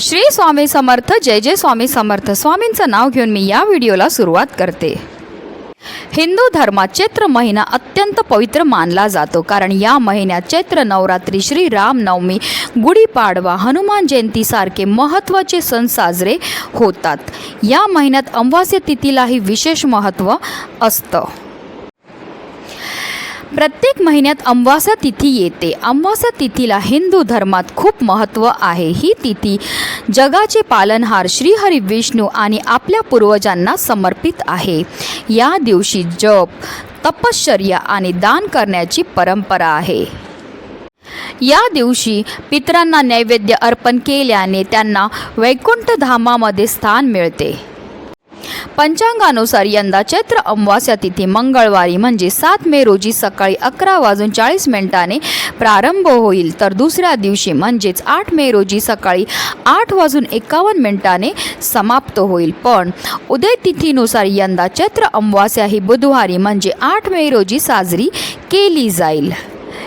श्री स्वामी समर्थ जय जय स्वामी समर्थ. स्वामींचं नाव घेऊन मी या व्हिडिओला सुरुवात करते. हिंदू धर्मात चैत्र महिना अत्यंत पवित्र मानला जातो. कारण या महिन्यात चैत्र नवरात्री श्री रामनवमी गुढीपाडवा हनुमान जयंतीसारखे महत्त्वाचे सण साजरे होतात. या महिन्यात अमावास्या तिथीलाही विशेष महत्त्व असतं. प्रत्येक महिन्यात अमावास्या तिथी येते. अमावास्या तिथीला हिंदू धर्मात खूप महत्त्व आहे. ही तिथी जगाचे पालनहार श्रीहरी विष्णू आणि आपल्या पूर्वजांना समर्पित आहे. या दिवशी जप तपश्चर्या आणि दान करण्याची परंपरा आहे. या दिवशी पितरांना नैवेद्य अर्पण केल्याने त्यांना वैकुंठ धामामध्ये स्थान मिळते. पंचांगानुसार यंदा चैत्र अमावास्या तिथी मंगळवारी म्हणजे सात मे रोजी सकाळी अकरा वाजून चाळीस मिनिटाने प्रारंभ होईल. तर दुसऱ्या दिवशी म्हणजेच आठ मे रोजी सकाळी आठ वाजून एकावन्न मिनिटाने समाप्त होईल. पण उदय तिथीनुसार यंदा चैत्र अमावास्या ही बुधवारी म्हणजे आठ मे रोजी साजरी केली जाईल.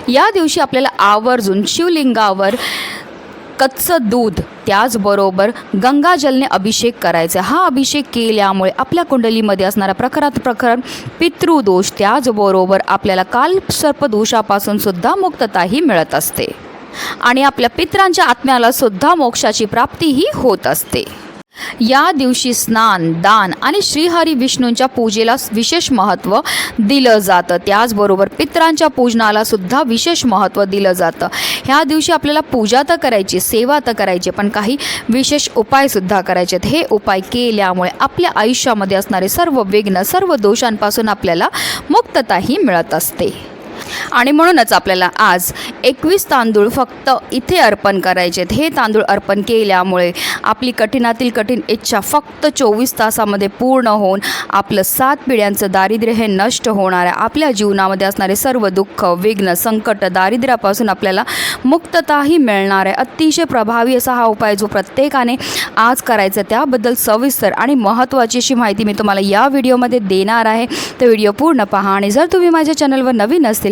या दिवशी आपल्याला आवर्जून शिवलिंगावर कच्चं दूध त्याचबरोबर गंगाजलने अभिषेक करायचा. हा अभिषेक केल्यामुळे आपल्या कुंडलीमध्ये असणारा प्रखरात प्रखर पितृदोष त्याचबरोबर आपल्याला कालसर्पदोषापासून सुद्धा मुक्तताही मिळत असते. आणि आपल्या पित्रांच्या आत्म्याला सुद्धा मोक्षाची प्राप्तीही होत असते. या दिवशी स्नान दान आणि श्रीहरी विष्णूंच्या पूजेला विशेष महत्त्व दिलं जातं. त्याचबरोबर पित्रांच्या पूजनाला सुद्धा विशेष महत्त्व दिलं जातं. ह्या दिवशी आपल्याला पूजा तर करायची सेवा तर करायची पण काही विशेष उपायसुद्धा करायचे आहेत. हे उपाय केल्यामुळे आपल्या आयुष्यामध्ये असणारे सर्व विघ्न सर्व दोषांपासून आपल्याला मुक्तताही मिळत असते. आणि म्हणूनच आपल्याला आज एकवीस तांदूळ फक्त इथे अर्पण करायचे आहेत हे तांदूळ अर्पण केल्यामुळे आपली कठीणातील कठीण इच्छा फक्त चोवीस तासामध्ये पूर्ण होऊन आपलं सात पिढ्यांचं दारिद्र्य हे नष्ट होणार आहे. आपल्या जीवनामध्ये असणारे सर्व दुःख विघ्न संकट दारिद्र्यापासून आपल्याला मुक्तताही मिळणार आहे. अतिशय प्रभावी असा हा उपाय जो प्रत्येकाने आज करायचा त्याबद्दल सविस्तर आणि महत्त्वाची अशी माहिती मी तुम्हाला या व्हिडिओमध्ये देणार आहे. तर व्हिडिओ पूर्ण पहा आणि जर तुम्ही माझ्या चॅनलवर नवीन असतील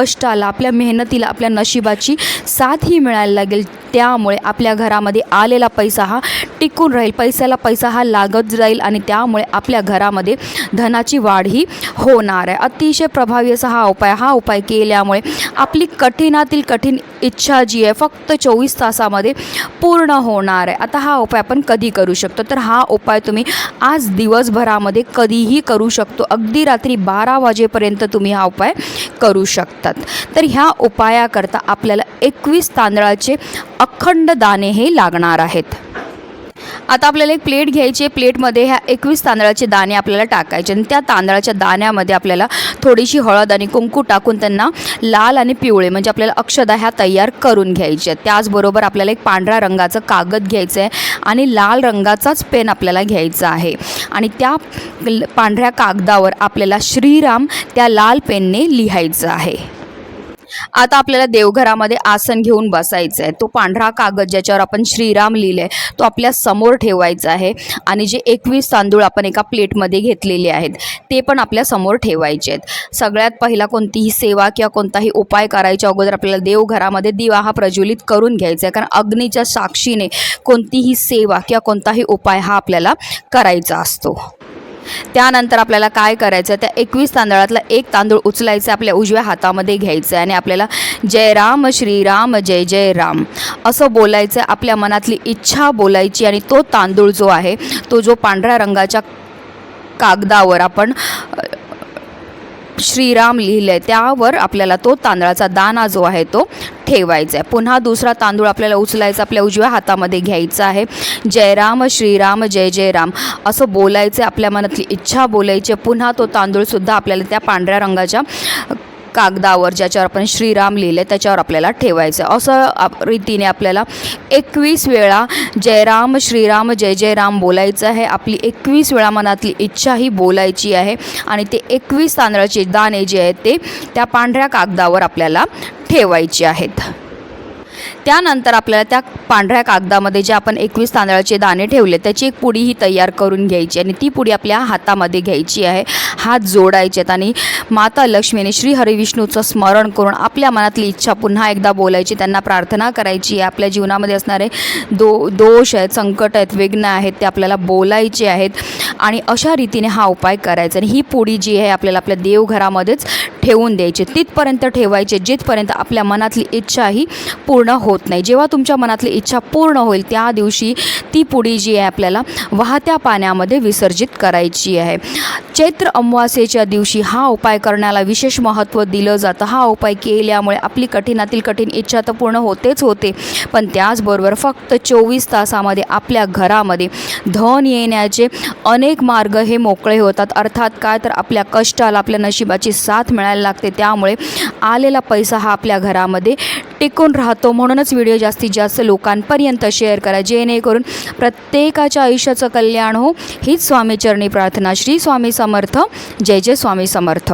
कष्टाला आपल्या मेहनतीला आपल्या नशिबाची साथ ही मिळायला लागेल. त्यामुळे आपल्या घरामध्ये आलेला पैसा हा टिकून राहील. पैशाला पैसा हा लागत जाईल आणि त्यामुळे आपल्या घरामध्ये धनाची वाढ ही होणार आहे. अतिशय प्रभावी असा हा उपाय हा उपाय केल्यामुळे आपली कठीणातील कठीण इच्छा जी आहे फक्त चोवीस तासामध्ये पूर्ण होणार आहे. आता हा उपाय आपण कधी करू शकतो? तर हा उपाय तुम्ही आज दिवसभरामध्ये कधीही करू शकतो. अगदी रात्री बारा वाजेपर्यंत तुम्ही हा उपाय करू शकता. असतात. तर ह्या उपायाकरता आपल्याला एकवीस तांदळाचे अखंड दाणे हे लागणार आहेत. आता आपल्याला एक प्लेट घ्यायची आहे. प्लेटमध्ये ह्या एकवीस तांदळाचे दाणे आपल्याला टाकायचे आणि त्या तांदळाच्या दाण्यामध्ये आपल्याला थोडीशी हळद आणि कुंकू टाकून त्यांना लाल आणि पिवळे म्हणजे आपल्याला अक्षदा ह्या तयार करून घ्यायच्या आहेत. त्याचबरोबर आपल्याला एक पांढऱ्या रंगाचं कागद घ्यायचं आहे आणि लाल रंगाचाच पेन आपल्याला घ्यायचा आहे. आणि त्या पांढऱ्या कागदावर आपल्याला श्रीराम त्या लाल पेनने लिहायचं आहे. आता आपल्याला देवघरामध्ये आसन घेऊन बसायचं आहे तो पांढरा कागद ज्याच्यावर आपण श्रीराम लिहिलं आहे तो आपल्यासमोर ठेवायचा आहे. आणि जे एकवीस तांदूळ आपण एका प्लेटमध्ये घेतलेले आहेत ते पण आपल्यासमोर ठेवायचे आहेत. सगळ्यात पहिला कोणतीही सेवा किंवा कोणताही उपाय करायच्या अगोदर आपल्याला देवघरामध्ये दिवा हा प्रज्वलित करून घ्यायचा आहे. कारण अग्नीच्या साक्षीने कोणतीही सेवा किंवा कोणताही उपाय हा आपल्याला करायचा असतो. त्यानंतर आपल्याला काय करायचं? त्या एकवीस तांदळातला एक तांदूळ उचलायचं आपल्या उजव्या हातामध्ये घ्यायचं आहे आणि आपल्याला जय राम श्रीराम जय जय राम असं बोलायचं. आपल्या मनातली इच्छा बोलायची आणि तो तांदूळ जो आहे तो जो पांढऱ्या रंगाच्या कागदावर आपण श्रीराम लिहिलं. आहे त्यावर आपल्याला तो तांदळाचा दाना जो आहे तो ठेवायचा आहे. पुन्हा दुसरा तांदूळ आपल्याला उचलायचा आपल्या उजव्या हातामध्ये घ्यायचा आहे. जयराम श्रीराम जय जय राम असं बोलायचं आपल्या मनातली इच्छा बोलायची पुन्हा तो तांदूळसुद्धा आपल्याला त्या पांढऱ्या रंगाच्या कागदावर ज्याच्यावर आपण श्रीराम लिहिले त्याच्यावर आपल्याला ठेवायचं. आहे. असं आप रीतीने आपल्याला एकवीस वेळा जयराम श्रीराम जय जय राम बोलायचं आहे. आपली एकवीस वेळा मनातली इच्छा ही बोलायची आहे. आणि ते एकवीस तांदळाचे दाणे जे आहेत ते त्या पांढऱ्या कागदावर आपल्याला ठेवायचे आहेत. त्यानंतर आपल्याला त्या पांढऱ्या कागदामध्ये जे आपण एकवीस तांदळाचे दाणे ठेवले त्याची एक पुडी ही तयार करून घ्यायची आणि ती पुडी आपल्या हातामध्ये घ्यायची आहे. हात जोडायचे आहेत आणि माता लक्ष्मीने श्री हरिविष्णूचं स्मरण करून आपल्या मनातली इच्छा पुन्हा एकदा बोलायची त्यांना प्रार्थना करायची आहे. आपल्या जीवनामध्ये असणारे दो दोष आहेत संकट आहेत विघ्न आहेत ते आपल्याला बोलायचे आहेत आणि अशा रीतीने हा उपाय करायचा आणि ही पुडी जी आहे आपल्याला आपल्या देवघरामध्येच ठेवून द्यायचे. तिथपर्यंत ठेवायचे जिथपर्यंत आपल्या मनातली इच्छा ही पूर्ण होत नाही. जेव्हा तुमच्या मनातली इच्छा पूर्ण होईल त्या दिवशी ती पुडी जी आहे आपल्याला वाहत्या पाण्यामध्ये विसर्जित करायची आहे. चैत्र अमावास्येच्या दिवशी हा उपाय करण्याला विशेष महत्त्व दिलं जातं. हा उपाय केल्यामुळे आपली कठीणातील कठीण इच्छा तर पूर्ण होतेच होते. पण त्याचबरोबर फक्त चोवीस तासामध्ये आपल्या घरामध्ये धन येण्याचे अनेक मार्ग हे मोकळे होतात. अर्थात काय तर आपल्या कष्टाला आपल्या नशिबाची साथ मिळायला लागते. त्यामुळे आलेला पैसा हा आपल्या घरामध्ये टिकून राहतो म्हणूनच व्हिडिओ जास्तीत जास्त लोकांपर्यंत शेअर करा. जेणेकरून प्रत्येकाच्या आयुष्याचं कल्याण हो. हीच स्वामीचरणी प्रार्थना. श्री स्वामी समर्थ. जय जय स्वामी समर्थ.